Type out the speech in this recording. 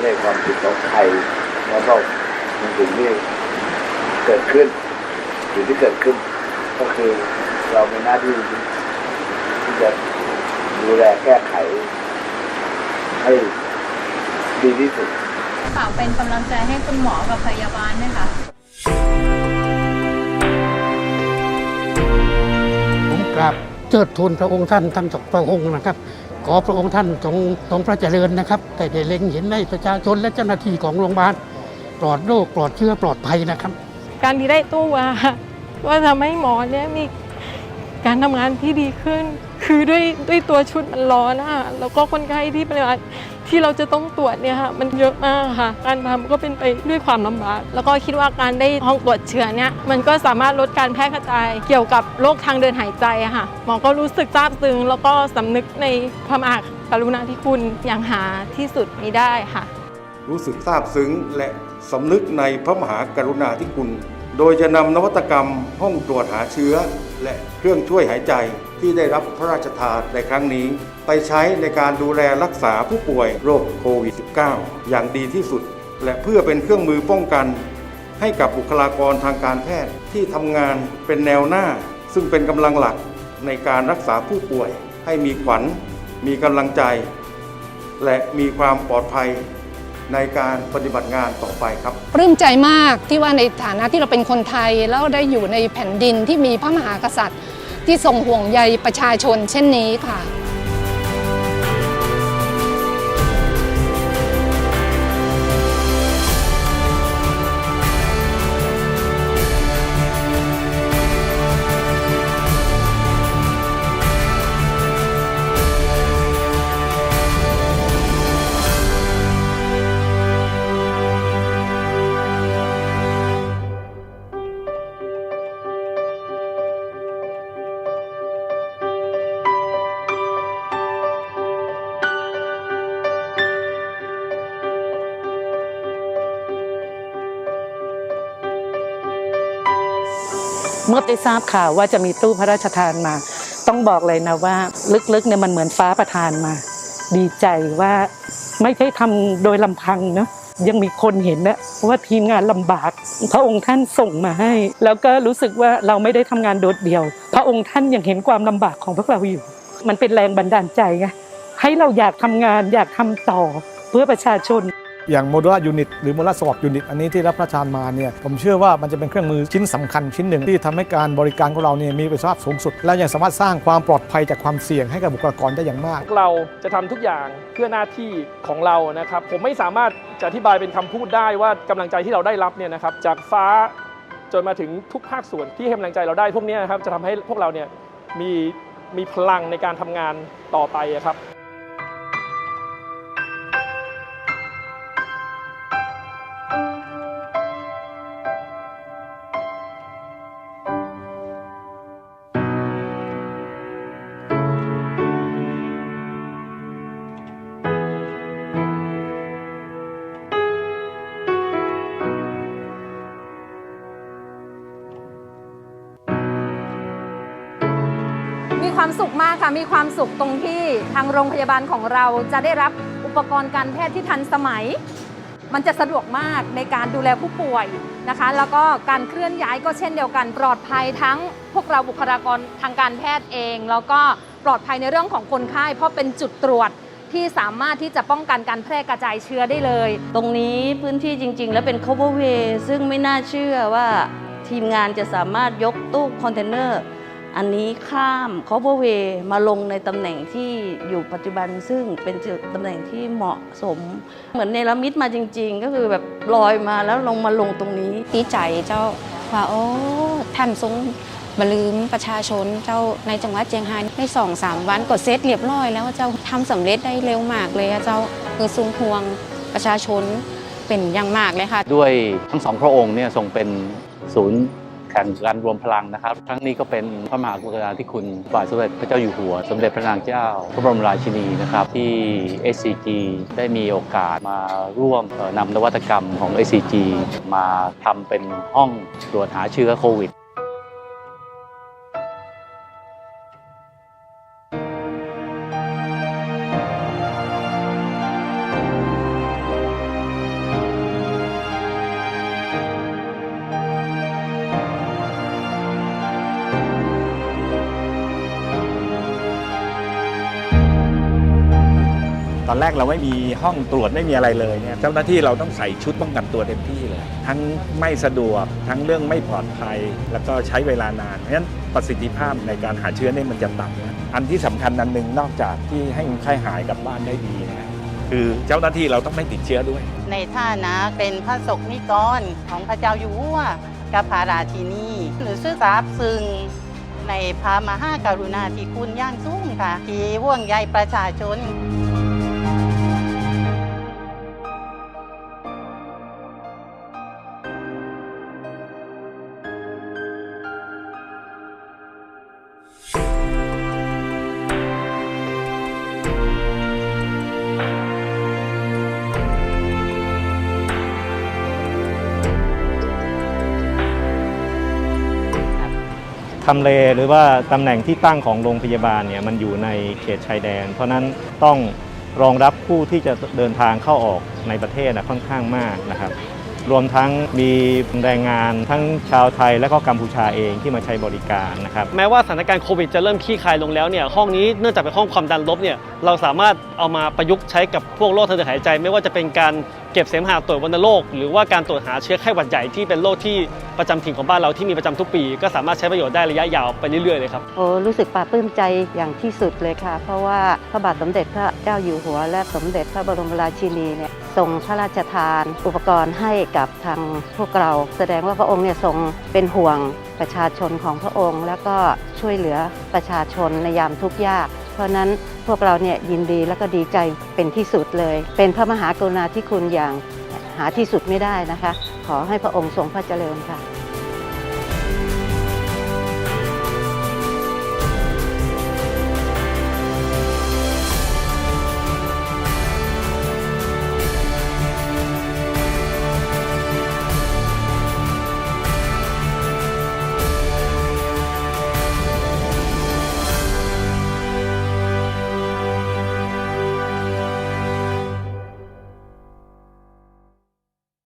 ใช่ความผิดของใครแล้วก็มันถึงที่เกิดขึ้นสิ่งที่เกิดขึ้น ก็คือเรามีหน้าที่ที่จะดูแลแก้ไข ให้ดีที่สุดฝากเป็นกำลังใจให้คุณหมอกับพยาบาลด้วยค่ะผมกราบเจิดทูนพระองค์ท่านทั้งสองพระองค์นะครับ ขอพระองค์ท่านทรงทรงพระเจริญนะครับ แต่ได้เล็งเห็นในประชาชนและเจ้าหน้าที่ของโรงพยาบาลปลอดโรคปลอดเชื้อปลอดภัยนะครับ การที่ได้ตู้มาก็ทำให้หมอเนี่ยมีการทำงานที่ดีขึ้น คือด้วยด้วยตัวชุดมันร้อนอะแล้วก็คนไข้ที่ปริมาณ ที่เราจะต้องตรวจเนี่ยค่ะมันเยอะมากค่ะ การทำก็เป็นไปด้วยความลำบาก แล้วก็คิดว่าการได้ห้องตรวจเชื้อเนี่ยมันก็สามารถลดการแพร่กระจายเกี่ยวกับโรคทางเดินหายใจค่ะหมอก็รู้สึกซาบซึ้งแล้วก็สำนึกในพระมหากรุณาธิคุณอย่างหาที่สุดมิได้ค่ะ รู้สึกซาบซึ้งและสำนึกในพระมหากรุณาธิคุณ โดยจะนำนวัตกรรมห้องตรวจหาเชื้อ และเครื่องช่วยหายใจที่ได้รับพระราชทานในครั้งนี้ ไปใช้ในการดูแลรักษาผู้ป่วยโรคโควิด -19 อย่างดีที่สุด และเพื่อเป็นเครื่องมือป้องกัน ให้กับบุคลากรทางการแพทย์ที่ทำงานเป็นแนวหน้า ซึ่งเป็นกำลังหลักในการรักษาผู้ป่วย ให้มีขวัญ มีกำลังใจ และมีความปลอดภัย ในการปฏิบัติงานต่อไปครับปลื้มใจมากที่ว่าในฐานะที่เราเป็นคนไทย แล้วได้อยู่ในแผ่นดินที่มีพระมหากษัตริย์ ที่ทรงห่วงใยประชาชนเช่นนี้ค่ะ เมื่อได้ทราบข่าวว่าจะมีตู้พระราชทานมา ต้องบอกเลยนะว่าลึกๆเนี่ยมันเหมือนฟ้าประทานมา ดีใจว่าไม่ใช่ทำโดยลำพังเนาะยังมีคนเห็นนะว่าทีมงานลำบาก พระองค์ท่านส่งมาให้ แล้วก็รู้สึกว่าเราไม่ได้ทำงานโดดเดี่ยว พระองค์ท่านยังเห็นความลำบากของพวกเราอยู่ มันเป็นแรงบันดาลใจไงให้เราอยากทำงานอยากทำต่อเพื่อประชาชน อย่างโมดูล a r ยูนิตหรือโมดูล a r สวอปยูนิตอันนี้ที่รับพระราชทานมาเนี่ยผมเชื่อว่ามันจะเป็นเครื่องมือชิ้นสำคัญชิ้นหนึ่ง ที่ทำให้การบริการของเราเนี่ยมีประสิทธิภาพสูงสุด และยังสามารถสร้างความปลอดภัยจากความเสี่ยงให้กับบุคลากรได้อย่างมาก เราจะทำทุกอย่างเพื่อหน้าที่ของเรานะครับผมไม่สามารถจะอธิบายเป็นคำพูดได้ว่ากำลังใจที่เราได้รับเนี่ยนะครับจากฟ้าจนมาถึงทุกภาคส่วนที่ให้กำลังใจเราได้พวกนี้นะครับจะทำให้พวกเราเนี่ยมีมีพลังในการทำงานต่อไปครับ ความสุขมากค่ะ มีความสุขตรงที่ทางโรงพยาบาลของเราจะได้รับอุปกรณ์การแพทย์ที่ทันสมัย มันจะสะดวกมากในการดูแลผู้ป่วยนะคะ แล้วก็การเคลื่อนย้ายก็เช่นเดียวกัน ปลอดภัยทั้งพวกเราบุคลากรทางการแพทย์เอง แล้วก็ปลอดภัยในเรื่องของคนไข้ เพราะเป็นจุดตรวจที่สามารถที่จะป้องกันการแพร่กระจายเชื้อได้เลย ตรงนี้พื้นที่จริง ๆ แล้วเป็น cover way ซึ่งไม่น่าเชื่อว่าทีมงานจะสามารถยกตู้คอนเทนเนอร์ อันนี้ข้าม cover way มาลงในตำแหน่งที่อยู่ปัจจุบันซึ่งเป็นตำแหน่งที่เหมาะสม เหมือนเนรมิตมาจริง ๆ ก็คือแบบลอยมาแล้วลงมาลงตรงนี้ดีใจเจ้าว่าโอ้ท่านทรงบลืมประชาชนเจ้าในจังหวัดเจียงไฮ้ในสองสามวันก็เซตเรียบร้อยแล้วเจ้าทำสำเร็จได้เร็วมากเลยเจ้าคือทรงห่วงประชาชนเป็นอย่างมากเลยค่ะ ด้วยทั้งสองพระองค์เนี่ยทรงเป็นศูนย์ แข่งการรวมพลังนะครับ ครั้งนี้ก็เป็นพระมหากรุณาธิคุณบาทสมเด็จพระเจ้าอยู่หัว สมเด็จพระนางเจ้า พระบรมราชินีนะครับที่ SCG ได้มีโอกาสมาร่วมนำนวัตกรรมของ SCG มาทำเป็นห้องตรวจหาเชื้อโควิด อนแรกเราไม่มีห้องตรวจไม่มีอะไรเลยเนี่ยเจ้าหน้าที่เราต้องใส่ชุดป้องกันตัวเต็มที่เลยทั้งไม่สะดวกทั้งเรื่องไม่ปลอดภัย แล้วก็ใช้เวลานานเพราะฉะนั้นประสิทธิภาพในการหาเชื้อเนี่ยมันจะต่ำอันที่สำคัญอันหนึ่งนอกจากที่ให้คนไข้หายกลับบ้านได้ดีนะคือเจ้าหน้าที่เราต้องไม่ติดเชื้อด้วย ในฐานะเป็นพระศกนิกรของพระเจ้าอยู่หัวกับพระราชินีหรือซื่อซาบซึ้งในพระมหากรุณาธิคุณอย่างสูงค่ะ ที่ห่วงใยประชาชน ทำเลหรือว่าตำแหน่งที่ตั้งของโรงพยาบาลเนี่ยมันอยู่ในเขตชายแดน เพราะนั้นต้องรองรับผู้ที่จะเดินทางเข้าออกในประเทศนะค่อนข้างมากนะครับ รวมทั้งมีแรงงานทั้งชาวไทยและก็กัมพูชาเองที่มาใช้บริการนะครับ แม้ว่าสถานการณ์โควิดจะเริ่มคลี่คลายลงแล้วเนี่ยห้องนี้เนื่องจากเป็นห้องความดันลบเนี่ยเราสามารถเอามาประยุกต์ใช้กับพวกโรคทางเดินหายใจ ไม่ว่าจะเป็นการ เก็บเสมหะตรวจวัณโรคหรือว่าการตรวจหาเชื้อไข้หวัดใหญ่ที่เป็นโรคที่ประจำถิ่นของบ้านเราที่มีประจำทุกปี ก็สามารถใช้ประโยชน์ได้ระยะยาวไปเรื่อยๆเลยครับโอ้รู้สึกปลาปลื้มใจอย่างที่สุดเลยค่ะ เพราะว่าพระบาทสมเด็จพระเจ้าอยู่หัว และสมเด็จพระบรมราชินีเนี่ยทรงพระราชทาน อุปกรณ์ให้กับทางพวกเรา แสดงว่าพระองค์เนี่ยทรงเป็นห่วงประชาชนของพระองค์ แล้วก็ช่วยเหลือประชาชนในยามทุกข์ยาก เพราะนั้นพวกเราเนี่ยยินดีและก็ดีใจเป็นที่สุดเลย เป็นพระมหากรุณาธิคุณอย่างหาที่สุดไม่ได้นะคะ ขอให้พระองค์ทรงพระเจริญค่ะ